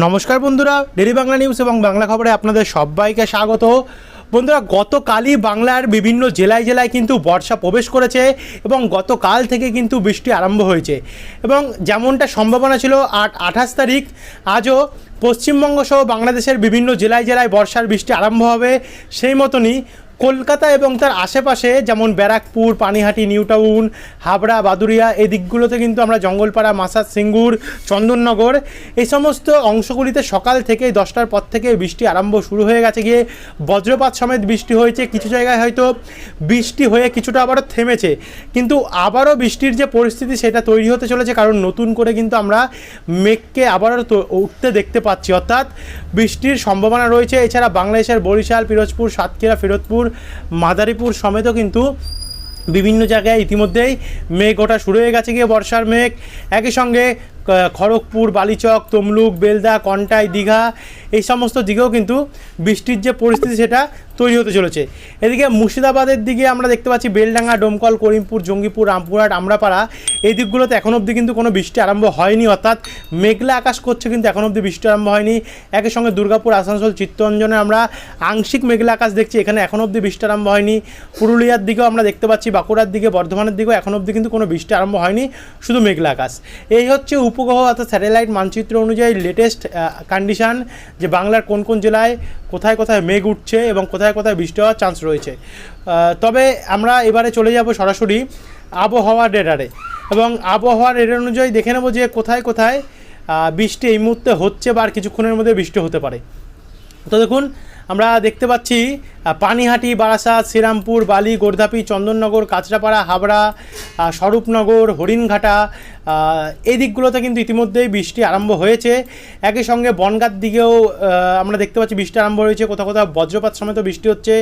নমস্কার বন্ধুরা daily Bangla news এবং বাংলা খবরে আপনাদের সবাইকে স্বাগত। বন্ধুরা, গতকালই বাংলার বিভিন্ন জেলায় জেলায় কিন্তু বর্ষা প্রবেশ করেছে এবং গতকাল থেকে কিন্তু বৃষ্টি আরম্ভ হয়েছে। এবং যেমনটা সম্ভাবনা ছিল, আট আঠাশ তারিখ আজও পশ্চিমবঙ্গ সহ বাংলাদেশের বিভিন্ন জেলায় জেলায় বর্ষার বৃষ্টি আরম্ভ হবে সেই মতনই কলকাতা এবং তার আশেপাশে, যেমন ব্যারাকপুর, পানিহাটি, নিউটাউন, হাবড়া বাদুরিয়া এই দিকগুলোতে কিন্তু আমরা জঙ্গলপাড়া মাসাদ সিঙ্গুর, চন্দননগর, এই সমস্ত অংশগুলিতে সকাল থেকে দশটার পর থেকে বৃষ্টি আরম্ভ শুরু হয়ে গেছে গিয়ে বজ্রপাত সমেত বৃষ্টি হয়েছে। কিছু জায়গায় হয়তো বৃষ্টি হয়ে কিছুটা আবারও থেমেছে, কিন্তু আবারও বৃষ্টির যে পরিস্থিতি সেটা তৈরি হতে চলেছে, কারণ নতুন করে কিন্তু আমরা মেঘকে আবারও উঠতে দেখতে পাচ্ছি। অর্থাৎ বৃষ্টির সম্ভাবনা রয়েছে। এছাড়া বাংলাদেশের বরিশাল, পিরোজপুর, সাতক্ষীরা, ফিরোজপুর মাদারীপুর সমেতও কিন্তু বিভিন্ন জায়গায় ইতিমধ্যেই মেঘ ওঠা শুরু হয়ে গেছে গিয়ে বর্ষার মেঘ। একই সঙ্গে খড়গপুর, বালিচক, তমলুক, বেলদা, কন্টাই, দীঘা এই সমস্ত দিকেও কিন্তু বৃষ্টির যে পরিস্থিতি সেটা তৈরি হতে চলেছে। এদিকে মুর্শিদাবাদের দিকে আমরা দেখতে পাচ্ছি বেলডাঙ্গা, ডোমকল, করিমপুর, জঙ্গিপুর, রামপুরহাট, আমরাপাড়া এই দিকগুলোতে এখন অবধি কিন্তু কোনো বৃষ্টি আরম্ভ হয়নি। অর্থাৎ মেঘলা আকাশ করছে কিন্তু এখন অবধি বৃষ্টি আরম্ভ হয়নি। একই সঙ্গে দুর্গাপুর, আসানসোল, চিত্তরঞ্জনে আমরা আংশিক মেঘলা আকাশ দেখছি, এখানে এখন অবধি বৃষ্টি আরম্ভ হয়নি। পুরুলিয়ার দিকেও আমরা দেখতে পাচ্ছি, বাঁকুড়ার দিকে, বর্ধমানের দিকেও এখন অবধি কিন্তু কোনো বৃষ্টি আরম্ভ হয়নি, শুধু মেঘলা আকাশ। এই হচ্ছে উপগ্রহ অর্থাৎ স্যাটেলাইট মানচিত্র অনুযায়ী লেটেস্ট কন্ডিশন যে বাংলার কোন কোন জেলায় কোথায় কোথায় মেঘ উঠছে এবং কোথায় কোথায় বৃষ্টি হওয়ার চান্স রয়েছে। তবে আমরা এবারে চলে যাব সরাসরি আবহাওয়া রেডারে এবং আবহাওয়ার রেডার অনুযায়ী দেখে নেব যে কোথায় কোথায় বৃষ্টি এই মুহূর্তে হচ্ছে বা আর কিছুক্ষণের মধ্যে বৃষ্টি হতে পারে। তো দেখুন আমরা দেখতে পাচ্ছি পানিহাটি বারাসাত শ্রীরামপুর বালি গোর্ধাপি চন্দননগর কাঁচরাপাড়া হাবড়া স্বরূপনগর হরিণঘাটা এই দিকগুলোতে কিন্তু ইতিমধ্যেই বৃষ্টি আরম্ভ হয়েছে। একই সঙ্গে বনগাঁর দিকেও আমরা দেখতে পাচ্ছি বৃষ্টি আরম্ভ হয়েছে। কোথাও কোথাও বজ্রপাত সমেত বৃষ্টি হচ্ছে।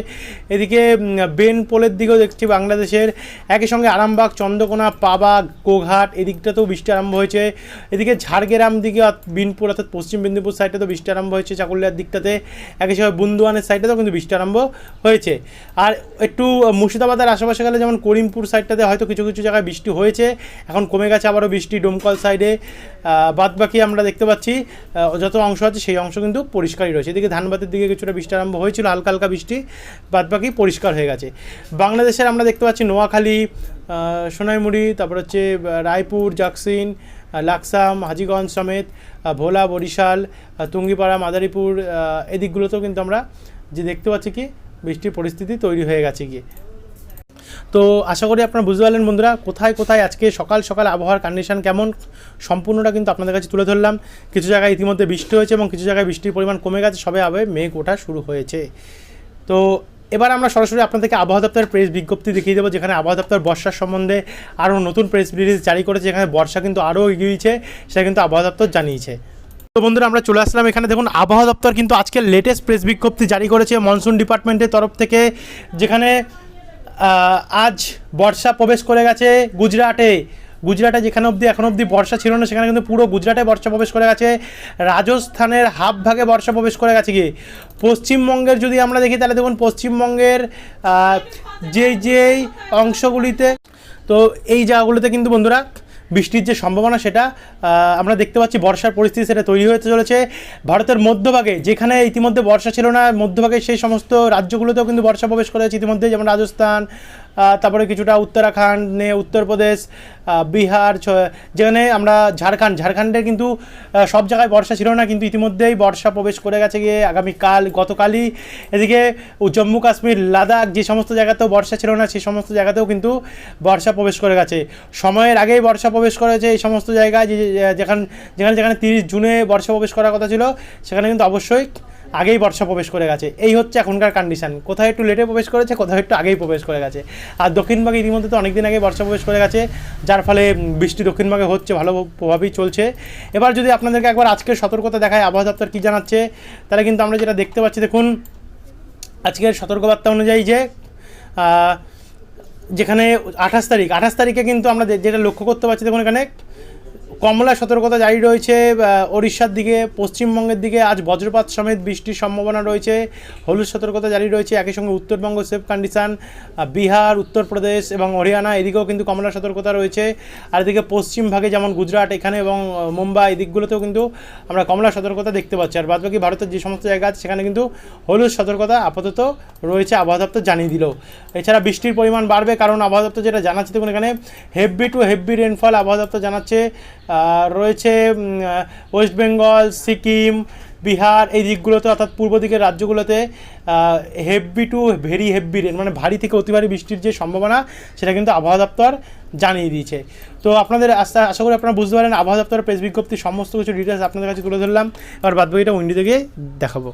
এদিকে উম, বেন পোলের দিকেও দেখছি বাংলাদেশের। একই সঙ্গে আরামবাগ চন্দ্রকোনা পাবা গোঘাট এদিকটাতেও বৃষ্টি আরম্ভ হয়েছে। এদিকে ঝাড়গ্রাম দিকে বিনপুর অর্থাৎ পশ্চিম মেদিনীপুর সাইডটাতেও বৃষ্টি আরম্ভ হয়েছে চাকুলিয়ার দিকটাতে। একই সময় বুন্দুয়ানের সাইডটাতেও কিন্তু বৃষ্টি আরম্ভ হয়েছে। আর একটু মুর্শিদাবাদের আশেপাশে গেলে যেমন করিমপুর সাইডটাতে হয়তো কিছু কিছু জায়গায় বৃষ্টি হয়েছে। এখন কমে গেছে আবারও বৃষ্টি ডোমকল সাইডে বাদ বাকি আমরা দেখতে পাচ্ছি যত অংশ আছে সেই অংশ কিন্তু পরিষ্কারই রয়েছে। এদিকে ধানবাদের দিকে কিছুটা বৃষ্টি আরম্ভ হয়েছিল, হালকা হালকা বৃষ্টি বাদ বাকি পরিষ্কার হয়ে গেছে। বাংলাদেশের আমরা দেখতে পাচ্ছি নোয়াখালী সোনাইমুড়ি, তারপর হচ্ছে রায়পুর, জাকসিন লাকসাম হাজিগঞ্জ সমেত ভোলা বরিশাল আহ, তুঙ্গিপাড়া মাদারীপুর এদিকগুলোতেও কিন্তু আমরা যে দেখতে পাচ্ছি কি বৃষ্টির পরিস্থিতি তৈরি হয়ে গেছে গিয়ে। তো আশা করি আপনারা বুঝতে পারলেন বন্ধুরা কোথায় কোথায় আজকে সকাল সকাল আবহাওয়ার কন্ডিশন কেমন সম্পূর্ণটা কিন্তু আপনাদের কাছে তুলে ধরলাম। কিছু জায়গায় ইতিমধ্যে বৃষ্টি হয়েছে এবং কিছু জায়গায় বৃষ্টির পরিমাণ কমে গেছে সবে আবে মেঘ ওঠা শুরু হয়েছে। তো এবার আমরা সরাসরি আপনাদেরকে আবহাওয়া দপ্তরের প্রেস বিজ্ঞপ্তি দেখিয়ে দেবো, যেখানে আবহাওয়া দপ্তর বর্ষার সম্বন্ধে আরও নতুন প্রেস রিলিজ জারি করেছে, যেখানে বর্ষা কিন্তু আরও এগিয়েছে সেটা কিন্তু আবহাওয়া দপ্তর জানিয়েছে। তো বন্ধুরা, আমরা চলে আসলাম এখানে। দেখুন, আবহাওয়া দপ্তর কিন্তু আজকে লেটেস্ট প্রেস বিজ্ঞপ্তি জারি করেছে মনসুন ডিপার্টমেন্টের তরফ থেকে, যেখানে আজ বর্ষা প্রবেশ করে গেছে গুজরাটে। গুজরাটে যেখানে অবধি, এখন অবধি বর্ষা ছিল না, সেখানে কিন্তু পুরো গুজরাটে বর্ষা প্রবেশ করে গেছে। রাজস্থানের হাফ ভাগে বর্ষা প্রবেশ করে গেছে গিয়ে। পশ্চিমবঙ্গের যদি আমরা দেখি, তাহলে দেখুন পশ্চিমবঙ্গের যে যেই যেই অংশগুলিতে, তো এই জায়গাগুলোতে কিন্তু বন্ধুরা বৃষ্টির যে সম্ভাবনা সেটা আমরা দেখতে পাচ্ছি বর্ষার পরিস্থিতি সেটা তৈরি হতে চলেছে। ভারতের মধ্যভাগে, যেখানে ইতিমধ্যে বর্ষা ছিল না, মধ্যভাগে সেই সমস্ত রাজ্যগুলোতেও কিন্তু বর্ষা প্রবেশ করেছে ইতিমধ্যে, যেমন রাজস্থান তারপরে কিছুটা উত্তরাখণ্ড নে উত্তরপ্রদেশ বিহার যেখানে আমরা ঝাড়খণ্ড, ঝাড়খণ্ডে কিন্তু সব জায়গায় বর্ষা ছিল না, কিন্তু ইতিমধ্যেই বর্ষা প্রবেশ করে গেছে গিয়ে আগামীকাল, গতকালই। এদিকে জম্মু কাশ্মীর, লাদাখ, যে সমস্ত জায়গাতেও বর্ষা ছিল না সেই সমস্ত জায়গাতেও কিন্তু বর্ষা প্রবেশ করে গেছে। সময়ের আগেই বর্ষা প্রবেশ করেছে এই সমস্ত জায়গায়, যে যেখানে যেখানে যেখানে তিরিশ জুনে বর্ষা প্রবেশ করার কথা ছিল, সেখানে কিন্তু অবশ্যই আগেই বর্ষা প্রবেশ করে গেছে। এই হচ্ছে এখনকার কন্ডিশন কোথায় একটু লেটে প্রবেশ করেছে কোথাও একটু আগেই প্রবেশ করে গেছে। আর দক্ষিণভাগে ইতিমধ্যে তো অনেকদিন আগে বর্ষা প্রবেশ করে গেছে, যার ফলে বৃষ্টি দক্ষিণভাগে হচ্ছে, ভালো প্রভাবেই চলছে। এবার যদি আপনাদেরকে একবার আজকের সতর্কতা দেখায় আবহাওয়া দপ্তর কী জানাচ্ছে, তাহলে কিন্তু আমরা যেটা দেখতে পাচ্ছি, দেখুন, আজকের সতর্কবার্তা অনুযায়ী যে যেখানে আঠাশ তারিখ আঠাশ তারিখে কিন্তু আমরা যেটা লক্ষ্য করতে পারছি দেখুন এখানে কমলা সতর্কতা জারি রয়েছে ওড়িশার দিকে, পশ্চিমবঙ্গের দিকে, আজ বজ্রপাত সমেত বৃষ্টির সম্ভাবনা রয়েছে। হলুদ সতর্কতা জারি রয়েছে, একই সঙ্গে উত্তরবঙ্গ সেফ কন্ডিশন বিহার, উত্তরপ্রদেশ এবং হরিয়ানা, এদিকেও কিন্তু কমলা সতর্কতা রয়েছে। আর এদিকে পশ্চিম ভাগে যেমন গুজরাট এখানে এবং মুম্বাই এদিকগুলোতেও কিন্তু আমরা কমলা সতর্কতা দেখতে পাচ্ছি। আর বাদবাকি ভারতের যে সমস্ত জায়গা আছে, সেখানে কিন্তু হলুদ সতর্কতা আপাতত রয়েছে আবহাওয়া দপ্তর জানিয়ে দিল। এছাড়া বৃষ্টির পরিমাণ বাড়বে, কারণ আবহাওয়া দপ্তর যেটা জানাচ্ছে, দেখুন এখানে হেভি টু হেভি রেনফল আবহাওয়া দপ্তর জানাচ্ছে। রয়েছে ওয়েস্ট বেঙ্গল সিকিম বিহার এই দিকগুলোতে অর্থাৎ পূর্ব দিকের রাজ্যগুলোতে heavy to very heavy rain মানে ভারী থেকে অতি ভারী বৃষ্টির যে সম্ভাবনা, সেটা কিন্তু আবহাওয়া দপ্তর জানিয়ে দিয়েছে। তো আপনাদের আশা আশা করি আপনারা বুঝতে পারেন, আবহাওয়া দপ্তরের প্রেস বিজ্ঞপ্তি সমস্ত কিছু ডিটেলস আপনাদের কাছে তুলে ধরলাম। এবার বাদ বাকিটা উইন্ডি থেকে দেখাবো।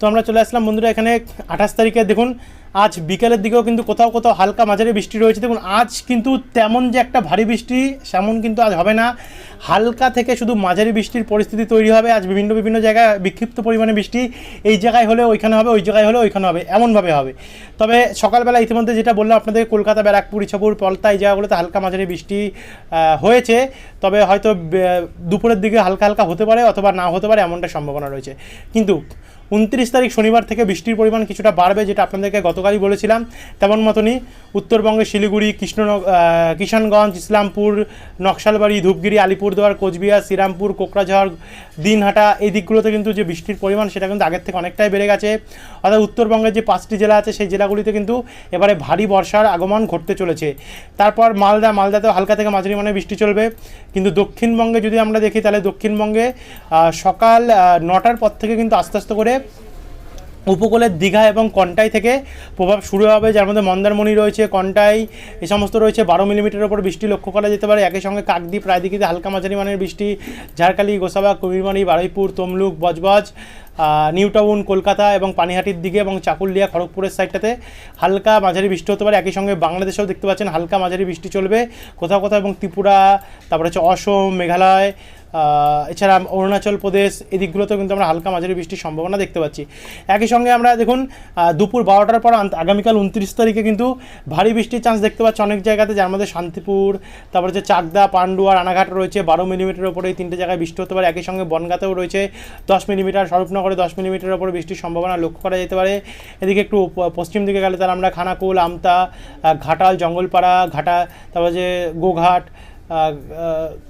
তো আমরা চলে আসলাম বন্ধুরা এখানে আঠাশ তারিখে। দেখুন, আজ বিকেলের দিকেও কিন্তু কোথাও কোথাও হালকা মাঝারি বৃষ্টি রয়েছে। দেখুন, আজ কিন্তু তেমন যে একটা ভারী বৃষ্টি সেমন কিন্তু আজ হবে না। হালকা থেকে শুধু মাঝারি বৃষ্টির পরিস্থিতি তৈরি হবে। আজ বিভিন্ন বিভিন্ন জায়গায় বিক্ষিপ্ত পরিমাণে বৃষ্টি। এই জায়গায় হলে ওইখানে হবে, ওই জায়গায় হলে ওইখানে হবে, এমনভাবে হবে। তবে সকালবেলা ইতিমধ্যে যেটা বললাম আপনাদের, কলকাতা, ব্যারাকপুর, ইছাপুর, পলতা এই জায়গাগুলোতে হালকা মাঝারি বৃষ্টি হয়েছে। তবে হয়তো দুপুরের দিকে হালকা হালকা হতে পারে অথবা না হতে পারে এমনটা সম্ভাবনা রয়েছে। কিন্তু উনত্রিশ তারিখ শনিবার থেকে বৃষ্টির পরিমাণ কিছুটা বাড়বে, যেটা আপনাদেরকে গতকালই বলেছিলাম। তেমন মতনই উত্তরবঙ্গের শিলিগুড়ি কৃষ্ণ কিষানগঞ্জ, ইসলামপুর, নকশালবাড়ি, ধূপগিরি, আলিপুরদুয়ার, কোচবিহার, শ্রীরামপুর, কোকরাঝড়, দিনহাটা, এই দিকগুলোতে কিন্তু যে বৃষ্টির পরিমাণ সেটা কিন্তু আগের থেকে অনেকটাই বেড়ে গেছে। অর্থাৎ উত্তরবঙ্গের যে পাঁচটি জেলা আছে, সেই জেলাগুলিতে কিন্তু এবারে ভারী বর্ষার আগমন ঘটতে চলেছে। তারপর মালদা মালদাতেও হালকা থেকে মাঝারি মানে বৃষ্টি চলবে। কিন্তু দক্ষিণবঙ্গে যদি আমরা দেখি, তাহলে দক্ষিণবঙ্গে সকাল নটার পর থেকে কিন্তু আস্তে আস্তে করে উপকূলের দীঘা এবং কন্টাই থেকে প্রভাব শুরু হবে। যার মধ্যে মন্দারমণি রয়েছে, কন্টাই, এ সমস্ত রয়েছে। বারো মিলিমিটারের ওপর বৃষ্টি লক্ষ্য করা যেতে পারে। একই সঙ্গে কাকদ্বীপ, রায়দিঘিতে হালকা মাঝারি মানের বৃষ্টি। ঝাড়খালি, গোসাবা, কুমিরমারি, বারুইপুর, তমলুক, বজবজ। নিউ টাউন কলকাতা এবং পানিহাটির দিকে এবং চাকুলিয়া, খড়গপুরের সাইডটাতে হালকা মাঝারি বৃষ্টি হতে পারে। একই সঙ্গে বাংলাদেশেও দেখতে পাচ্ছেন হালকা মাঝারি বৃষ্টি চলবে। কোথাও কোথাও এবং ত্রিপুরা, তারপরে হচ্ছে অসম, মেঘালয় এছাড়া অরুণাচল প্রদেশ, এদিকগুলোতেও কিন্তু আমরা হালকা মাঝারি বৃষ্টির সম্ভাবনা দেখতে পাচ্ছি। একই সঙ্গে আমরা দেখুন দুপুর বারোটার পর আগামীকাল উনত্রিশ তারিখে কিন্তু ভারী বৃষ্টির চান্স দেখতে পাচ্ছি অনেক জায়গাতে। যার মধ্যে শান্তিপুর, তারপর হচ্ছে চাকদা, পান্ডুয়া, রানাঘাট রয়েছে। বারো মিলিমিটারের ওপরে এই তিনটে জায়গায় বৃষ্টি হতে পারে। একই সঙ্গে বনগাতেও রয়েছে দশ মিলিমিটার, স্বরূপনগরে দশ মিলিমিটারের ওপর বৃষ্টির সম্ভাবনা লক্ষ্য করা যেতে পারে। এদিকে একটু পশ্চিম দিকে গেলে তাহলে আমরা খানাকুল, আমতা ঘাটাল, জঙ্গলপাড়া, ঘাটা, তারপর যে গোঘাট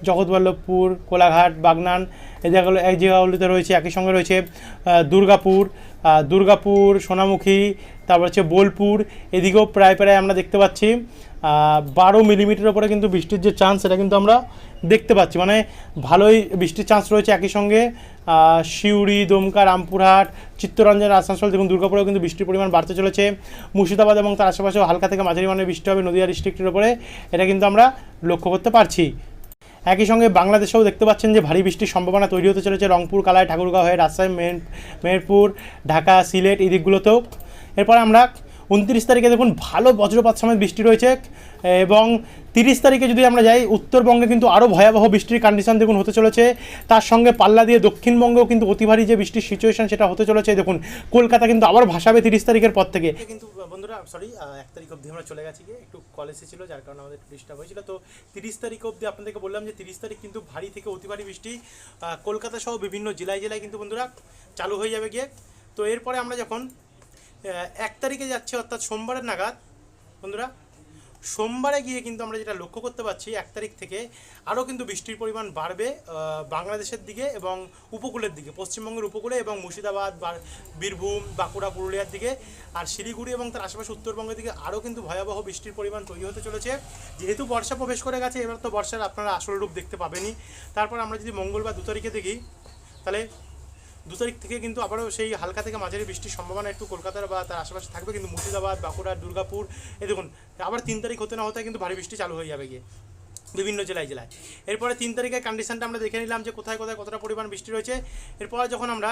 জগৎবল্লভপুর, কোলাঘাট, বাগনান এই জায়গাগুলো এই জায়গাগুলিতে রয়েছে, একই সঙ্গে রয়েছে দুর্গাপুর দুর্গাপুর, সোনামুখী, তারপর হচ্ছে বোলপুর, এদিকেও প্রায় প্রায় আমরা দেখতে পাচ্ছি। বারো মিলিমিটার ওপরে কিন্তু বৃষ্টির যে চান্স সেটা কিন্তু আমরা দেখতে পাচ্ছি। মানে ভালোই বৃষ্টির চান্স রয়েছে একই সঙ্গে। সিউড়ি, দমকা, রামপুরহাট, চিত্তরঞ্জন, আসানসোল, দেখুন দুর্গাপুরেও কিন্তু বৃষ্টির পরিমাণ বাড়তে চলেছে। মুর্শিদাবাদ এবং তার আশেপাশেও হালকা থেকে মাঝারি মানের বৃষ্টি হবে নদীয়া ডিস্ট্রিক্টের ওপরে এটা কিন্তু আমরা লক্ষ্য করতে পারছি। একই সঙ্গে বাংলাদেশেও দেখতে পাচ্ছেন যে ভারী বৃষ্টির সম্ভাবনা তৈরি হতে চলেছে রংপুর কালায় ঠাকুরগাঁও হয়ে রাজশাহী মেহের মেহেরপুর, ঢাকা, সিলেট এই দিকগুলোতেও। এরপর আমরা উনত্রিশ তারিখে দেখুন ভালো বজ্রপাত সময় বৃষ্টি রয়েছে এবং তিরিশ তারিখে যদি আমরা যাই, উত্তরবঙ্গে কিন্তু আরও ভয়াবহ বৃষ্টির কন্ডিশন দেখুন হতে চলেছে। তার সঙ্গে পাল্লা দিয়ে দক্ষিণবঙ্গেও কিন্তু অতি ভারী যে বৃষ্টির সিচুয়েশন সেটা হতে চলেছে। দেখুন, কলকাতা কিন্তু আবার ভাসাবে তিরিশ তারিখের পর থেকে। কিন্তু বন্ধুরা সরি এক তারিখ অবধি আমরা চলে গেছি গিয়ে। একটু কল এসেছিল, যার কারণে আমাদের ডিস্টার্ব হয়েছিল। তো তিরিশ তারিখ অবধি আপনাদেরকে বললাম যে, তিরিশ তারিখ কিন্তু ভারী থেকে অতি ভারী বৃষ্টি কলকাতা সহ বিভিন্ন জেলায় জেলায় কিন্তু বন্ধুরা চালু হয়ে যাবে গিয়ে। তো এরপরে আমরা যখন এক তারিখে যাচ্ছি, অর্থাৎ সোমবারের নাগাদ, বন্ধুরা সোমবারে গিয়ে কিন্তু আমরা যেটা লক্ষ্য করতে পারছি, এক তারিখ থেকে আরও কিন্তু বৃষ্টির পরিমাণ বাড়বে বাংলাদেশের দিকে এবং উপকূলের দিকে, পশ্চিমবঙ্গের উপকূলে এবং মুর্শিদাবাদ বীরভূম, বাঁকুড়া, পুরুলিয়ার দিকে আর শিলিগুড়ি এবং তার আশেপাশে উত্তরবঙ্গের দিকে আরও কিন্তু ভয়াবহ বৃষ্টির পরিমাণ তৈরি হতে চলেছে। যেহেতু বর্ষা প্রবেশ করে গেছে, এবার তো বর্ষার আপনারা আসল রূপ দেখতে পাবেনই। তারপর আমরা যদি মঙ্গলবার দু তারিখে দেখি, তাহলে দু তারিখ থেকে কিন্তু আবারও সেই হালকা থেকে মাঝারি বৃষ্টির সম্ভাবনা একটু কলকাতার বা তার আশেপাশে থাকবে, কিন্তু মুর্শিদাবাদ, বাঁকুড়া, দুর্গাপুর, এই দেখুন, আবার তিন তারিখ হতে না হতে কিন্তু ভারী বৃষ্টি চালু হয়ে যাবে গিয়ে বিভিন্ন জেলায় জেলায়। এরপরে তিন তারিখের কন্ডিশনটা আমরা দেখে নিলাম যে কোথায় কোথায় কতটা পরিমাণ বৃষ্টি রয়েছে। এরপর যখন আমরা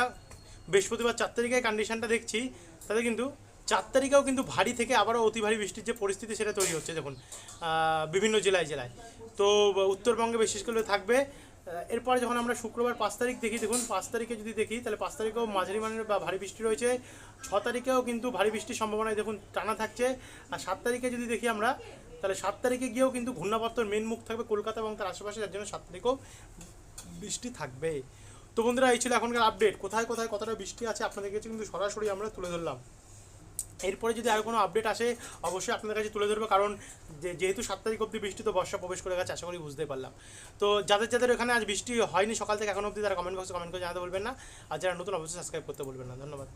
বৃহস্পতিবার চার তারিখের কন্ডিশনটা দেখছি, তাতে কিন্তু চার তারিখেও কিন্তু ভারী থেকে আবারও অতি ভারী বৃষ্টির যে পরিস্থিতি সেটা তৈরি হচ্ছে, দেখুন বিভিন্ন জেলায় জেলায়। তো উত্তরবঙ্গে বিশেষ করে থাকবে এরপরে যখন আমরা শুক্রবার পাঁচ তারিখ দেখি, দেখুন, পাঁচ তারিখে যদি দেখি, তাহলে পাঁচ তারিখেও মাঝারি মানের বা ভারী বৃষ্টি রয়েছে। ছ তারিখেও কিন্তু ভারী বৃষ্টির সম্ভাবনায় দেখুন টানা থাকছে। আর সাত তারিখে যদি দেখি আমরা, তাহলে সাত তারিখে গিয়েও কিন্তু ঘূর্ণাবর্তর মেন মুখ থাকবে কলকাতা এবং তার আশেপাশে, যার জন্য সাত তারিখেও বৃষ্টি থাকবে। তো বন্ধুরা, এই ছিল এখনকার আপডেট কোথায় কোথায় কতটা বৃষ্টি আছে আপনাদের কাছে কিন্তু সরাসরি আমরা তুলে ধরলাম। এরপরে যদি আর কোনো আপডেট আসে, অবশ্যই আপনাদের কাছে তুলে ধরবো, কারণ যেহেতু সাত তারিখ অবধি বৃষ্টি, তো বর্ষা প্রবেশ করে গেছে, আশা করি বুঝতে পারলাম। তো যাদের যাদের এখানে আজ বৃষ্টি হয়নি সকাল থেকে এখন অবধি, তারা কমেন্ট বক্সে কমেন্ট করে জানাতে বলবেন না। আর যারা নতুন, অবশ্যই সাবস্ক্রাইব করতে বলবেন না। ধন্যবাদ।